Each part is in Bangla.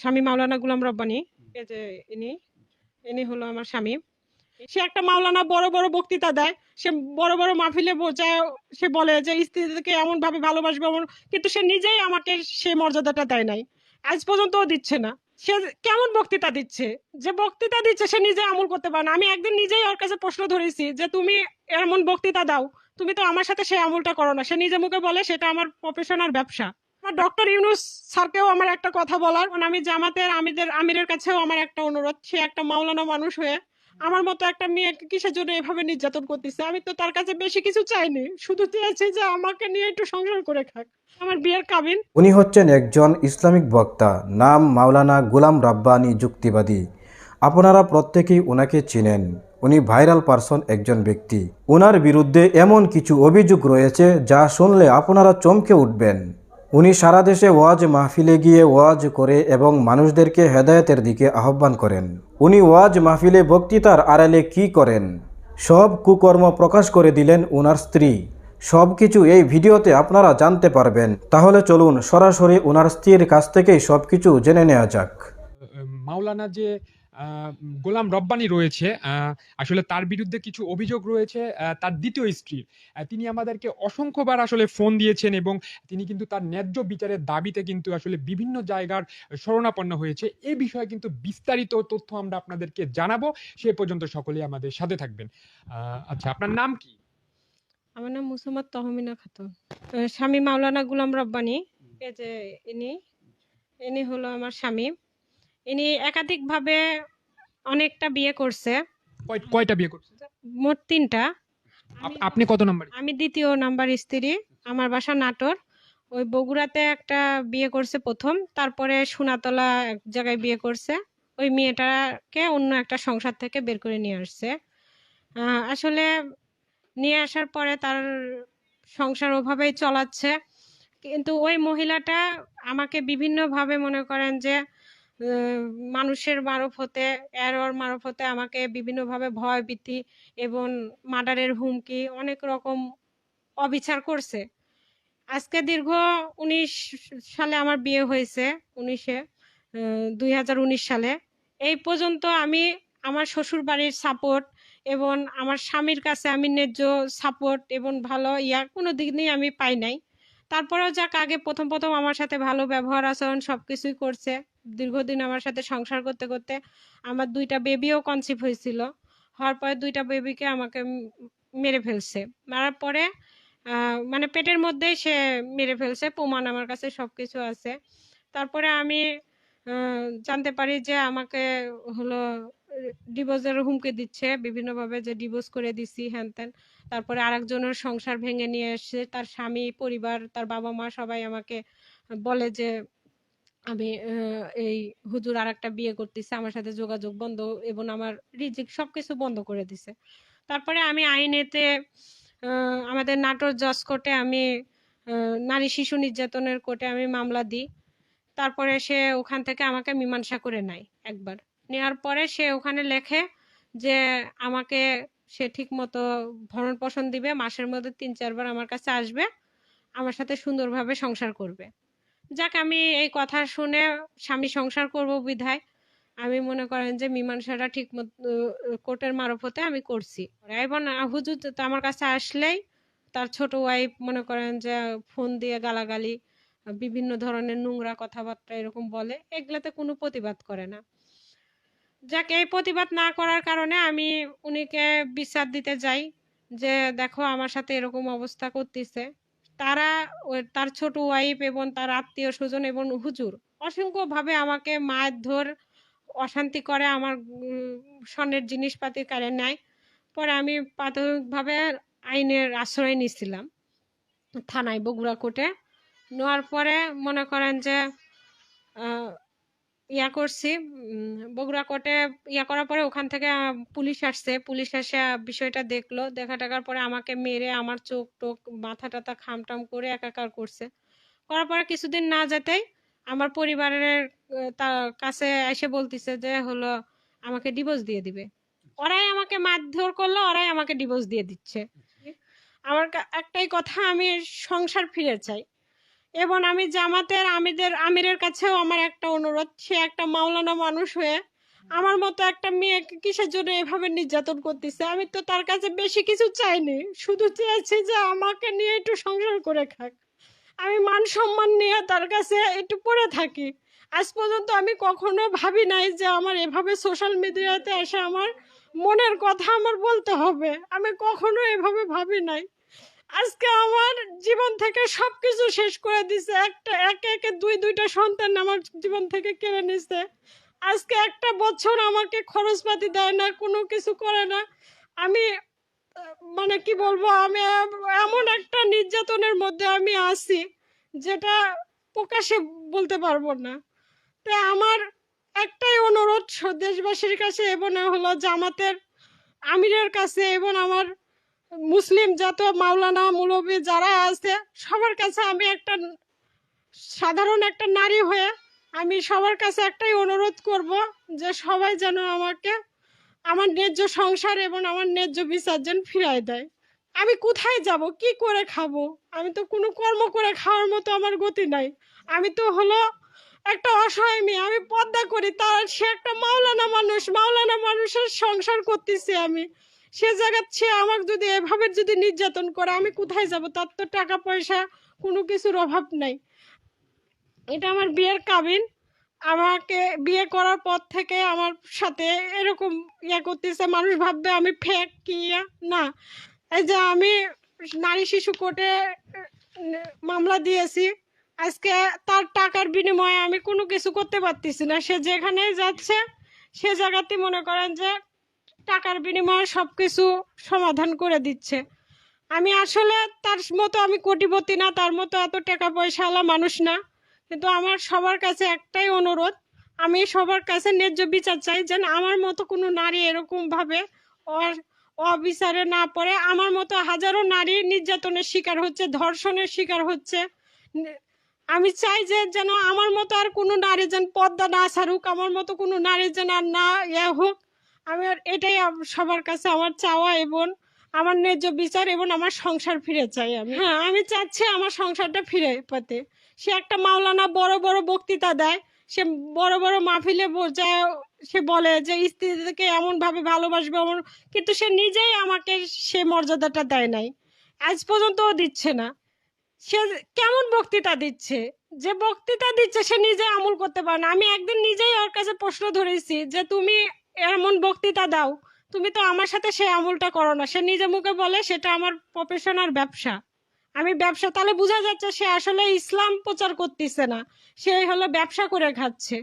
স্বামী মাওলানা গুলাম রব্বানি, এই যে ইনি ইনি হলো আমার স্বামী। সে একটা মাওলানা বড় বড় বক্তৃতা দেয়, সে বড় বড় মাহফিলে বোঝায়, সে বলে যে স্ত্রীকে এমন ভাবে ভালোবাসবে এমন, কিন্তু সে নিজেই আমাকে সেই মর্যাদাটা দেয় নাই। আজ পর্যন্ত দিচ্ছে না। সে কেমন বক্তৃতা দিচ্ছে? যে বক্তৃতা দিচ্ছে, সে নিজে আমল করতে পারে না। আমি একদিন নিজেই ওর কাছে প্রশ্ন ধরেছি যে, তুমি এমন বক্তৃতা দাও, তুমি তো আমার সাথে সেই আমলটা করো না। সে নিজে মুখে বলে, সেটা আমার প্রফেশন আর ব্যবসা। আমার ডক্টর ইউনুস স্যারকেও আমার একটা কথা বলার। মানে আমি জামাতের আমিদের, আমিরের কাছেও আমার একটা অনুরোধ, সে একটা মাওলানা মানুষ হয়ে আমার মতো একটা মেয়েকে কিসের জন্য এভাবে নির্যাতন করতেছে? আমি তো তার কাছে বেশি কিছু চাইনি, শুধু চেয়েছি যে আমাকে নিয়ে একটু সংসার করে খাক। আমার বিয়ের কাবিন। উনি হচ্ছেন একজন ইসলামিক বক্তা, নাম মাওলানা গুলাম রাব্বানি যুক্তিবাদী। আপনারা প্রত্যেকেই ওনাকে চিনেন। উনি ভাইরাল পারসন একজন ব্যক্তি। ওনার বিরুদ্ধে এমন কিছু অভিযোগ রয়েছে যা শুনলে আপনারা চমকে উঠবেন। উনি সারা দেশে ওয়াজ মাহফিলে গিয়ে ওয়াজ করে এবং মানুষদেরকে হেদায়তের দিকে আহ্বান করেন। উনি ওয়াজ মাহফিলে বক্তৃতার আড়ালে কি করেন? সব কুকর্ম প্রকাশ করে দিলেন ওনার স্ত্রী। সব কিছু এই ভিডিওতে আপনারা জানতে পারবেন। তাহলে চলুন সরাসরি ওনার স্ত্রীর কাছ থেকেই সব কিছু জেনে নেওয়া যাক। মাওলানা যে গোলাম রব্বানি রয়েছে। আসলে তার বিরুদ্ধে কিছু অভিযোগ রয়েছে। তার দ্বিতীয় স্ত্রীর তিনি আমাদেরকে অসংখ্যবার আসলে ফোন দিয়েছেন এবং তিনি কিন্তু তার ন্যায্য বিচারের দাবিতে কিন্তু আসলে বিভিন্ন জায়গার শরণাপন্ন হয়েছে। এ বিষয়ে কিন্তু বিস্তারিত তথ্য আমরা আপনাদেরকে জানাব। সে পর্যন্ত সকলেই আমাদের সাথে থাকবেন। আচ্ছা আপনার নাম কি? আমার নাম মুসাম্মদ তহমিনা খাতুন। স্বামী মাওলানা গুলাম রব্বানি। এই যে ইনি ইনি হলো আমার স্বামী। ইনি একাধিকভাবে অনেকটা বিয়ে করছে। কয়টা বিয়ে করছেন মোট তিনটা। আপনি কত নম্বর? আমি দ্বিতীয় নাম্বার স্ত্রী আমার বাসা নাটোর। ওই বগুড়াতে একটা বিয়ে করছে প্রথম তারপরে সোনাতলা এক জায়গায় বিয়ে করছে। ওই মেয়েটাকে অন্য একটা সংসার থেকে বের করে নিয়ে আসছে। আসলে নিয়ে আসার পরে তার সংসার ওভাবেই চলাচ্ছে। কিন্তু ওই মহিলাটা আমাকে বিভিন্নভাবে মনে করেন যে মানুষের মারফতে এরর মারফতে আমাকে বিভিন্নভাবে ভয়, ভীতি এবং মার্ডারের হুমকি অনেক রকম অবিচার করছে। আজকে দীর্ঘ উনিশ সালে আমার বিয়ে হয়েছে, উনিশে দুই হাজার উনিশ সালে। এই পর্যন্ত আমি আমার শ্বশুর বাড়ির সাপোর্ট এবং আমার স্বামীর কাছে আমি ন্যায্য সাপোর্ট এবং ভালো ইয়া কোনো দিনই আমি পাই নাই। তারপরেও যাক, আগে প্রথম প্রথম আমার সাথে ভালো ব্যবহার আচরণ সব কিছুই করছে। দীর্ঘদিন আমার সাথে সংসার করতে করতে আমার দুইটা বেবিও কনসিভ হয়েছিল। হওয়ার পরে দুইটা বেবিকে আমাকে মেরে ফেলছে। মারার পরে মানে পেটের মধ্যেই সে মেরে ফেলছে, প্রমাণ আমার কাছে সবকিছু আছে। তারপরে আমি জানতে পারি যে আমাকে হলো ডিভোর্সের হুমকি দিচ্ছে। বিভিন্নভাবে যে ডিভোর্স করে দিছি, হ্যান ত্যান। তারপরে আরেকজনের সংসার ভেঙে নিয়ে এসছে তার স্বামী, পরিবার, তার বাবা মা সবাই আমাকে বলে যে আমি এই হুজুর আর একটা বিয়ে করতেছে, আমার সাথে যোগাযোগ বন্ধ এবং আমার রিজিক সবকিছু বন্ধ করে দিছে। তারপরে আমি আইনেতে আমাদের নাটোর জজ কোর্টে আমি নারী শিশু নির্যাতনের কোর্টে আমি মামলা দিই। তারপরে সে ওখান থেকে আমাকে মীমাংসা করে নেয় একবার। নেওয়ার পরে সে ওখানে লেখে যে আমাকে সে ঠিক মতো ভরণ পোষণ দিবে, মাসের মধ্যে তিন চারবার আমার কাছে আসবে, আমার সাথে সুন্দরভাবে সংসার করবে। যাক, আমি এই কথা শুনে স্বামী সংসার করব বিধায়। আমি মনে করেন যে মীমাংসাটা ঠিক কোর্টের মারফতে আমি করছি। এবং হুজুর তো আমার কাছে আসলেই তার ছোট ওয়াইফ মনে করেন যে ফোন দিয়ে গালাগালি, বিভিন্ন ধরনের নোংরা কথাবার্তা এরকম বলে, এগুলাতে কোনো প্রতিবাদ করে না। যাক, এই প্রতিবাদ না করার কারণে আমি উনিকে বিচার দিতে যাই যে দেখো আমার সাথে এরকম অবস্থা করতেছে। তারা তার ছোট ওয়াইফ এবং তার আত্মীয় স্বজন এবং হুজুর অসংখ্যভাবে আমাকে মারধর ধর অশান্তি করে আমার স্বর্ণের জিনিসপাতি কারে নেয়। পরে আমি প্রাথমিকভাবে আইনের আশ্রয় নিয়েছিলাম থানায় বগুড়া কোর্টে। নেওয়ার পরে মনে করেন যে ইয়া করছি বগুড়া কোর্টে ইয়া করার পরে ওখান থেকে পুলিশ আসছে। পুলিশ এসে বিষয়টা দেখল। দেখা টাকার পরে আমাকে মেরে আমার চোখ টোক মাথা টাথা খামটাম করে একাকার করছে। করার পরে কিছুদিন না যেতেই আমার পরিবারের তার কাছে এসে বলতিছে যে, হলো, আমাকে ডিভোর্স দিয়ে দিবে। ওরাই আমাকে মারধর করল, ওরাই আমাকে ডিভোর্স দিয়ে দিচ্ছে। আমার একটাই কথা, আমি সংসার ফিরে চাই। এবং আমি জামাতের আমিদের, আমিরের কাছেও আমার একটা অনুরোধ, সে একটা মাওলানা মানুষ হয়ে আমার মতো একটা মেয়েকে কিসের জন্য এভাবে নির্যাতন করতেছে? আমি তো তার কাছে বেশি কিছু চাইনি, শুধু চেয়েছি যে আমাকে নিয়ে একটু সংসার করে খাক। আমি মান সম্মান নিয়ে তার কাছে একটু পড়ে থাকি। আজ পর্যন্ত আমি কখনো ভাবি নাই যে আমার এভাবে সোশ্যাল মিডিয়াতে এসে আমার মনের কথা আমার বলতে হবে। আমি কখনো এভাবে ভাবি নাই। আজকে আমার জীবন থেকে সবকিছু শেষ করে দিছে। একটা, একে একে দুই, দুইটা সন্তান আমার জীবন থেকে কেড়ে নিছে। আজকে একটা বছর আমাকে খরচপাতি দেয় না, কোনো কিছু করে না। আমি মানে কি বলব, আমি এমন একটা নির্যাতনের মধ্যে আমি আছি, যেটা প্রকাশে বলতে পারব না। তাই আমার একটাই অনুরোধ, দেশবাসীর কাছে এবং হলো জামাতের আমিরের কাছে এবং আমার মুসলিম যত মাওলানা মুলবি যারা আছে, সবার কাছে আমি একটা সাধারণ একটা নারী হয়ে আমি সবার কাছে একটাই অনুরোধ করব যে সবাই যেন আমাকে আমার ন্যায্য সংসার এবং আমার ন্যায্য বিচার যেন ফিরাই দেয়। আমি কোথায় যাব? কি করে খাব? আমি তো কোনো কর্ম করে খাওয়ার মতো আমার গতি নাই। আমি তো হলো একটা অসহায় মেয়ে, আমি পদ্মা করি, তার সে একটা মাওলানা মানুষ, মাওলানা মানুষের সংসার করতেছি আমি। সে জায়গার সে আমাকে যদি এভাবে যদি নির্যাতন করে, আমি কোথায় যাব? তার তো টাকা পয়সা কোনো কিছুর অভাব নাই। এটা আমার বিয়ের কাবিন। আমাকে বিয়ে করার পর থেকে আমার সাথে এরকম ইয়ে করতেছে। মানুষ ভাববে আমি ফেক কি। না। এই যে আমি নারী শিশু কোর্টে মামলা দিয়েছি। আজকে তার টাকার বিনিময়ে আমি কোনো কিছু করতে পারতেছি না। সে যেখানে যাচ্ছে, সে জায়গাতে মনে করেন যে টাকার বিনিময়ে সব কিছু সমাধান করে দিচ্ছে। আমি আসলে তার মতো আমি কোটিপতি না, তার মতো এত টাকা পয়সাওয়ালা মানুষ না। কিন্তু আমার সবার কাছে একটাই অনুরোধ, আমি সবার কাছে ন্যায্য বিচার চাই যেন আমার মতো কোনো নারী এরকমভাবে অবিচারে না পড়ে। আমার মতো হাজারো নারী নির্যাতনের শিকার হচ্ছে, ধর্ষণের শিকার হচ্ছে। আমি চাই যে যেন আমার মতো আর কোনো নারী যেন পদ্মা না ছাড়ুক, আমার মতো কোনো নারী যেন আর না ইয়ে হোক। আমি আর এটাই সবার কাছে আমার চাওয়া এবং আমার ন্যায্য বিচার এবং আমার সংসার ফিরে চাই আমি। হ্যাঁ আমি চাচ্ছি আমার সংসারটা ফিরে পেতে। সে একটা মাওলানা বড় বড় বক্তৃতা দেয়। সে বড় বড় মাহফিলে ব- যায়, সে বলে যে স্ত্রীকে এমন ভাবে ভালোবাসবে এমন কিন্তু সে নিজেই আমাকে সে মর্যাদাটা দেয় নাই। আজ পর্যন্তও দিচ্ছে না। সে কেমন বক্তৃতা দিচ্ছে? যে বক্তৃতা দিচ্ছে সে নিজে আমল করতে পারে না। আমি একদিন নিজেই ওর কাছে প্রশ্ন ধরেছি যে, তুমি এমন বক্তৃতা দাও। তুমি তো আমার সাথে সেই আমলটা করো না। সে নিজে মুখে বলে সেটা আমার প্রফেশন আর ব্যবসা। আমি ব্যবসা তাহলে বোঝা যাচ্ছে সে আসলে ইসলাম প্রচার করতেছে না। সে হলো ব্যবসা করে খাচ্ছে।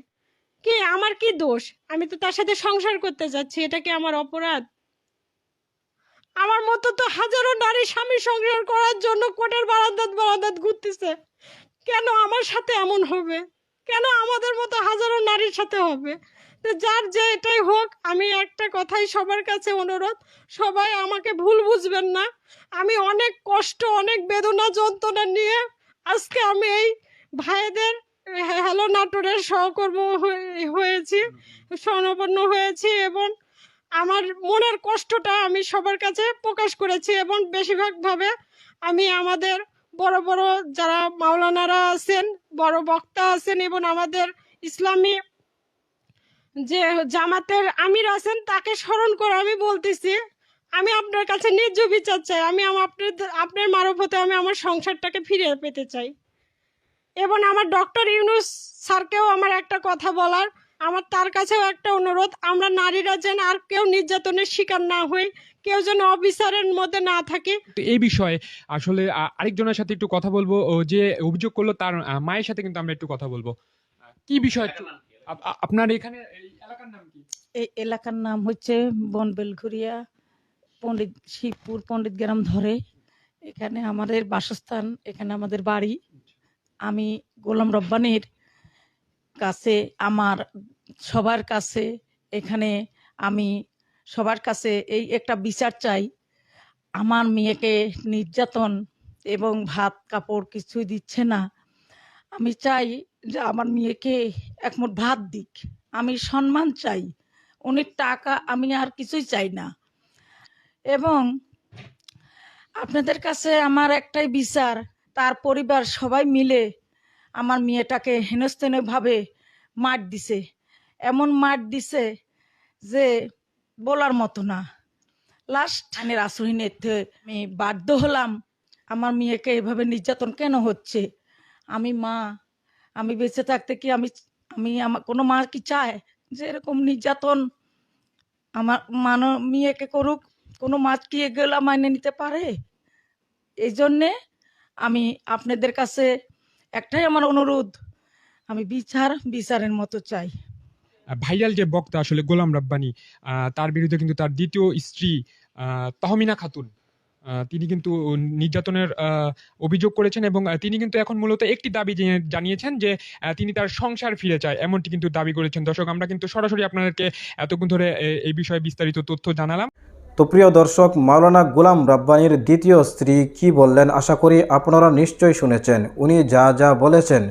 কি, আমার কি দোষ? আমি তো তার সাথে সংসার করতে যাচ্ছি। এটা কি আমার অপরাধ? আমার মতো তো হাজারো নারী স্বামী সংসার করার জন্য কোটের বারান্দাত বারান্দাত ঘুরতেছে। কেন আমার সাথে এমন হবে? কেন আমাদের মতো হাজারো নারীর সাথে হবে? তো যার যে এটাই হোক, আমি একটা কথাই সবার কাছে অনুরোধ, সবাই আমাকে ভুল বুঝবেন না। আমি অনেক কষ্ট, অনেক বেদনা, যন্ত্রণা নিয়ে আজকে আমি এই ভাইদের হ্যালো নাটোরের সহকর্ম হয়ে- হয়েছি, স্বর্ণপন্ন হয়েছি এবং আমার মনের কষ্টটা আমি সবার কাছে প্রকাশ করেছি এবং বেশিরভাগভাবে আমি আমাদের বড় বড় যারা মাওলানারা আছেন, বড় বক্তা আছেন এবং আমাদের ইসলামী যে জামাতের আমির আছেন তাকে স্মরণ করে আমি বলতেছি আমি আপনার কাছে ন্যায্য বিচার চাই আমি আমার আপনার আপনার মারফতে আমি আমার সংসারটাকে ফিরে পেতে চাই। এবং আমার ডক্টর ইউনুস স্যারকেও আমার একটা কথা বলার আমার তার কাছেও একটা অনুরোধ আমরা নারীরা যেন আর কেউ নির্যাতনের শিকার না হই কেউ যেন অবিচারের মধ্যে না থাকে। এই বিষয়ে আসলে আরেকজনের সাথে একটু কথা বলব ও যে অভিযোগ করল তার মায়ের সাথে কিন্তু আমরা একটু কথা বলব। কি বিষয়? আ- আপনার এখানে এই এলাকার নাম কি? এই এলাকার নাম হচ্ছে বনবেলঘুরিয়া, পণ্ডিত শিবপুর, পণ্ডিত গ্রাম ধরে। এখানে আমাদের বাসস্থান, এখানে আমাদের বাড়ি। আমি গোলাম রব্বানির কাছে, আমার সবার কাছে, এখানে আমি সবার কাছে এই একটা বিচার চাই। আমার মেয়েকে নির্যাতন এবং ভাত কাপড় কিছুই দিচ্ছে না। আমি চাই যে আমার মেয়েকে একমুঠ ভাত দিক। আমি সম্মান চাই। অনেক টাকা, আমি আর কিছুই চাই না। এবং আপনাদের কাছে আমার একটাই বিচার, তার পরিবার সবাই মিলে আমার মেয়েটাকে হেনস্তেনভাবে মার দিছে। এমন মার দিছে যে বলার মতো না। লাস্ট আনের আশ্রয়ীনেতে আমি বাধ্য হলাম, আমার মেয়েকে এভাবে নির্যাতন কেন হচ্ছে? আমি মা আমি বেঁচে থাকতে কি আমি আমি আমার কোনো মা কি চায় যে এরকম নির্যাতন আমার মান মেয়েকে করুক? কোনো মা কি এগুলো মাইনে নিতে পারে? এই জন্যে আমি আপনাদের কাছে একটাই আমার অনুরোধ, আমি বিচার, বিচারের মতো চাই। ভাইরাল যে বক্তা আসলে গোলাম রাব্বানি তার বিরুদ্ধে কিন্তু তার দ্বিতীয় স্ত্রী তহমিনা খাতুন। তিনি কিন্তু নির্যাতনের অভিযোগ করেছেন এবং তিনি কিন্তু এখন মূলত একটি দাবি জানিয়েছেন যে তিনি তার সংসার ফিরে চায়, এমনটি কিন্তু দাবি করেছেন। দর্শক, আমরা কিন্তু সরাসরি আপনাদেরকে এতক্ষণ ধরে এই বিষয়ে বিস্তারিত তথ্য জানালাম। তো প্রিয় দর্শক, মাওলানা গোলাম রাব্বানির দ্বিতীয় স্ত্রী কি বললেন আশা করি আপনারা নিশ্চয়ই শুনেছেন। উনি যা যা বলেছেন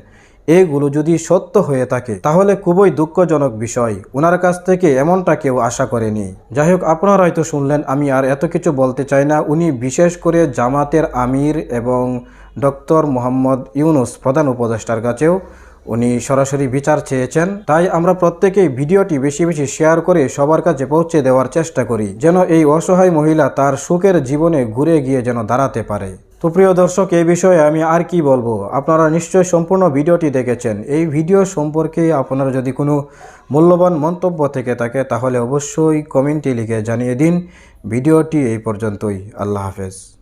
এগুলো যদি সত্য হয়ে থাকে, তাহলে খুবই দুঃখজনক বিষয়। ওনার কাছ থেকে এমনটা কেউ আশা করেনি। যাই হোক আপনারা হয়তো শুনলেন, আমি আর এত কিছু বলতে চাই না। উনি বিশেষ করে জামাতের আমির এবং ডক্টর মোহাম্মদ ইউনুস প্রধান উপদেষ্টার কাছেও উনি সরাসরি বিচার চেয়েছেন। তাই আমরা প্রত্যেকেই ভিডিওটি বেশি বেশি শেয়ার করে সবার কাছে পৌঁছে দেওয়ার চেষ্টা করি, যেন এই অসহায় মহিলা তার সুখের জীবনে ঘুরে গিয়ে যেন দাঁড়াতে পারে। তো প্রিয় দর্শক, এই বিষয়ে আমি আর কি বলব? আপনারা নিশ্চয় সম্পূর্ণ ভিডিওটি দেখেছেন। এই ভিডিও সম্পর্কে আপনারা যদি কোনো মূল্যবান মন্তব্য থেকে থাকে, তাহলে অবশ্যই কমেন্টে লিখে জানিয়ে দিন। ভিডিওটি এই পর্যন্তই। আল্লাহ হাফেজ।